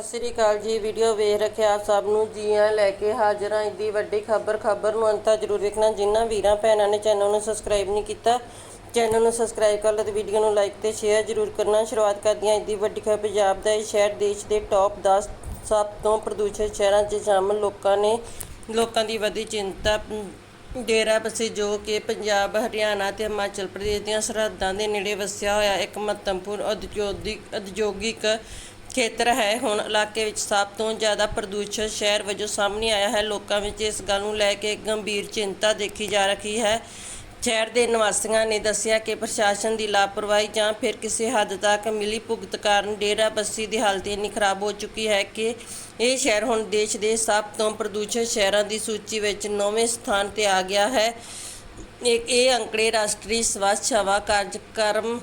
ਸਤਿ ਸ੍ਰੀ ਅਕਾਲ ਜੀ ਵੀਡੀਓ ਵੇਖ ਰੱਖਿਆ ਆਪ ਸਭ ਨੂੰ। ਜੀਆਂ ਲੈ ਕੇ ਹਾਜ਼ਰ ਹਾਂ ਦੀ ਵੱਡੀ ਖਬਰ ਖਬਰ ਨੂੰ ਅੰਤਾ ਜ਼ਰੂਰ ਵੇਖਣਾ ਜਿਨ੍ਹਾਂ ਵੀਰਾਂ ਭੈਣਾਂ ਨੇ ਚੈਨਲ ਨੂੰ ਸਬਸਕ੍ਰਾਈਬ ਨਹੀਂ ਕੀਤਾ ਚੈਨਲ ਨੂੰ ਸਬਸਕ੍ਰਾਈਬ ਕਰ ਲਓ ਤੇ ਵੀਡੀਓ ਨੂੰ ਲਾਈਕ ਤੇ ਸ਼ੇਅਰ ਜ਼ਰੂਰ ਕਰਨਾ। ਸ਼ੁਰੂਆਤ ਕਰਦੀਆਂ ਦੀ ਵੱਡੀ ਖਬਰ, ਪੰਜਾਬ ਦਾ ਇਹ ਸ਼ਹਿਰ, ਦੇਸ਼ ਦੇ ਟੌਪ 10 ਸਭ ਤੋਂ ਪ੍ਰਦੂਸ਼ਿਤ ਸ਼ਹਿਰਾਂ 'ਚ ਸ਼ਾਮਲ ਲੋਕਾਂ ਨੇ, ਲੋਕਾਂ ਦੀ ਵਧੀ ਚਿੰਤਾ, ਡੇਰਾ ਬਸੀ ਜੋ ਕਿ ਪੰਜਾਬ, ਹਰਿਆਣਾ ਤੇ ਹਿਮਾਚਲ ਪ੍ਰਦੇਸ਼ ਦੀਆਂ ਸਰਹੱਦਾਂ ਦੇ ਨੇੜੇ ਵਸਿਆ ਹੋਇਆ ਇੱਕ ਮਹੱਤਵਪੂਰਨ ਉਦਯੋਗਿਕ ਉਦਯੋਗਿਕ ਖੇਤਰ ਹੈ। ਹੁਣ ਇਲਾਕੇ ਵਿੱਚ ਸਭ ਤੋਂ ਜ਼ਿਆਦਾ ਪ੍ਰਦੂਸ਼ਿਤ ਸ਼ਹਿਰ ਵਜੋਂ ਸਾਹਮਣੇ ਆਇਆ ਹੈ। ਲੋਕਾਂ ਵਿੱਚ ਇਸ ਗੱਲ ਨੂੰ ਲੈ ਕੇ ਗੰਭੀਰ ਚਿੰਤਾ ਦੇਖੀ ਜਾ ਰਹੀ ਹੈ। ਸ਼ਹਿਰ ਦੇ ਨਿਵਾਸੀਆਂ ਨੇ ਦੱਸਿਆ ਕਿ ਪ੍ਰਸ਼ਾਸਨ ਦੀ ਲਾਪਰਵਾਹੀ ਜਾਂ ਫਿਰ ਕਿਸੇ ਹੱਦ ਤੱਕ ਮਿਲੀ ਭੁਗਤ ਕਾਰਨ ਡੇਰਾ ਬੱਸੀ ਦੀ ਹਾਲਤ ਇੰਨੀ ਖਰਾਬ ਹੋ ਚੁੱਕੀ ਹੈ ਕਿ ਇਹ ਸ਼ਹਿਰ ਹੁਣ ਦੇਸ਼ ਦੇ ਸਭ ਤੋਂ ਪ੍ਰਦੂਸ਼ਿਤ ਸ਼ਹਿਰਾਂ ਦੀ ਸੂਚੀ ਵਿੱਚ ਨੌਵੇਂ ਸਥਾਨ ਤੇ ਆ ਗਿਆ ਹੈ। ਇਹ ਇਹ ਅੰਕੜੇ ਰਾਸ਼ਟਰੀ ਸਵੱਛ ਹਵਾ ਕਾਰਜਕ੍ਰਮ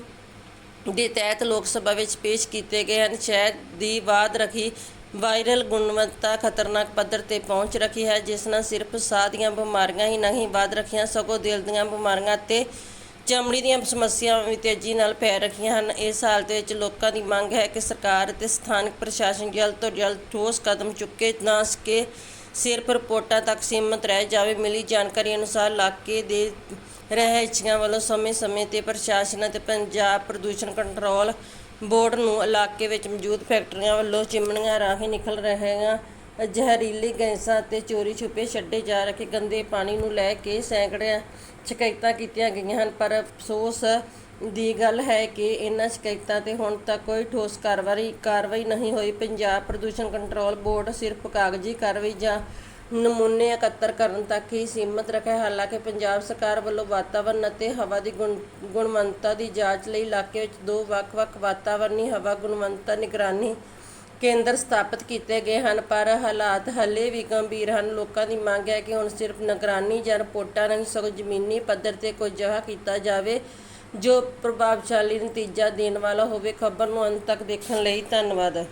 ਦੇ ਤਹਿਤ ਲੋਕ ਸਭਾ ਵਿੱਚ ਪੇਸ਼ ਕੀਤੇ ਗਏ ਹਨ। ਸ਼ਹਿਰ ਦੀ ਬਾਦ ਰੱਖੀ ਵਾਇਰਲ ਗੁਣਵੱਤਾ ਖਤਰਨਾਕ ਪੱਧਰ ਤੇ ਪਹੁੰਚ ਰੱਖੀ ਹੈ, ਜਿਸ ਨਾਲ ਸਿਰਫ ਸਾਹ ਦੀਆਂ ਬਿਮਾਰੀਆਂ ਹੀ ਨਹੀਂ ਵੱਧ ਰੱਖੀਆਂ ਸਗੋਂ ਦਿਲ ਦੀਆਂ ਬਿਮਾਰੀਆਂ ਤੇ ਚਮੜੀ ਦੀਆਂ ਸਮੱਸਿਆਵਾਂ ਵੀ ਤੇਜ਼ੀ ਨਾਲ ਫੈਲ ਰਹੀਆਂ ਹਨ। ਇਸ ਹਾਲਤ ਵਿੱਚ ਲੋਕਾਂ ਦੀ ਮੰਗ ਹੈ ਕਿ ਸਰਕਾਰ ਅਤੇ ਸਥਾਨਕ ਪ੍ਰਸ਼ਾਸਨ ਜਲਦ ਤੋਂ ਜਲਦ ਠੋਸ ਕਦਮ ਚੁੱਕੇ, ਨਾ ਸਕੇ ਸਿਰਫ ਰਿਪੋਰਟਾਂ ਤੱਕ ਸੀਮਤ ਰਹਿ ਜਾਵੇ, ਮਿਲੀ ਜਾਣਕਾਰੀ ਅਨੁਸਾਰ ਇਲਾਕੇ ਦੇ ਰਹਿائشੀਆਂ ਵੱਲੋਂ ਸਮੇਂ-ਸਮੇਂ ਤੇ ਪ੍ਰਸ਼ਾਸਨ ਅਤੇ ਪੰਜਾਬ ਪ੍ਰਦੂਸ਼ਣ ਕੰਟਰੋਲ ਬੋਰਡ ਨੂੰ ਇਲਾਕੇ ਵਿੱਚ ਮੌਜੂਦ ਫੈਕਟਰੀਆਂ ਵੱਲੋਂ ਚਿਮਣੀਆਂ ਰਾਹੀਂ ਨਿਕਲ ਰਹੀਆਂ ਜ਼ਹਿਰੀਲੀ ਗੈਸਾਂ ਅਤੇ ਚੋਰੀ ਛੁਪੇ ਛੱਡੇ ਜਾ ਰਹੇ ਗੰਦੇ ਪਾਣੀ ਨੂੰ ਲੈ ਕੇ ਸੈਂਕੜਿਆਂ ਸ਼ਿਕਾਇਤਾਂ ਕੀਤੀਆਂ ਗਈਆਂ ਹਨ। ਪਰ ਅਫਸੋਸ ਦੀ ਗੱਲ ਹੈ ਕਿ ਇਹਨਾਂ ਸ਼ਿਕਾਇਤਾਂ ਤੇ ਹੁਣ ਤੱਕ ਕੋਈ ਠੋਸ ਕਾਰਵਾਈ ਕਾਰਵਾਈ ਨਹੀਂ ਹੋਈ। ਪੰਜਾਬ ਪ੍ਰਦੂਸ਼ਣ ਕੰਟਰੋਲ ਬੋਰਡ ਸਿਰਫ ਕਾਗਜ਼ੀ ਕਾਰਵਾਈ ਜਾਂ ਨਮੂਨੇ ਇਕੱਤਰ ਕਰਨ ਤੱਕ ਹੀ ਸੀਮਤ ਰੱਖਿਆ ਹਾਲਾਂਕਿ ਪੰਜਾਬ ਸਰਕਾਰ ਵੱਲੋਂ ਵਾਤਾਵਰਣ ਅਤੇ ਹਵਾ ਦੀ ਗੁਣ- ਗੁਣਵੱਤਾ ਦੀ ਜਾਂਚ ਲਈ ਇਲਾਕੇ ਵਿੱਚ ਦੋ ਵੱਖ-ਵੱਖ ਵਾਤਾਵਰਣੀ ਹਵਾ ਗੁਣਵੱਤਾ ਨਿਗਰਾਨੀ ਕੇਂਦਰ ਸਥਾਪਿਤ ਕੀਤੇ ਗਏ ਹਨ, ਪਰ ਹਾਲਾਤ ਹੱਲੇ ਵੀ ਗੰਭੀਰ ਹਨ। ਲੋਕਾਂ ਦੀ ਮੰਗ ਹੈ ਕਿ ਹੁਣ ਸਿਰਫ ਨਿਗਰਾਨੀ ਜਾਂ ਰਿਪੋਰਟਾਂ ਨਹੀਂ ਸਗੋਂ ਜ਼ਮੀਨੀ ਪੱਧਰ ਤੇ ਕੁਝ ਅਜਿਹਾ ਕੀਤਾ ਜਾਵੇ, ਜੋ ਪ੍ਰਭਾਵਸ਼ਾਲੀ ਨਤੀਜਾ ਦੇਣ ਵਾਲਾ ਹੋਵੇ। ਖਬਰ ਨੂੰ ਅੰਤ ਤੱਕ ਦੇਖਣ ਲਈ ਧੰਨਵਾਦ।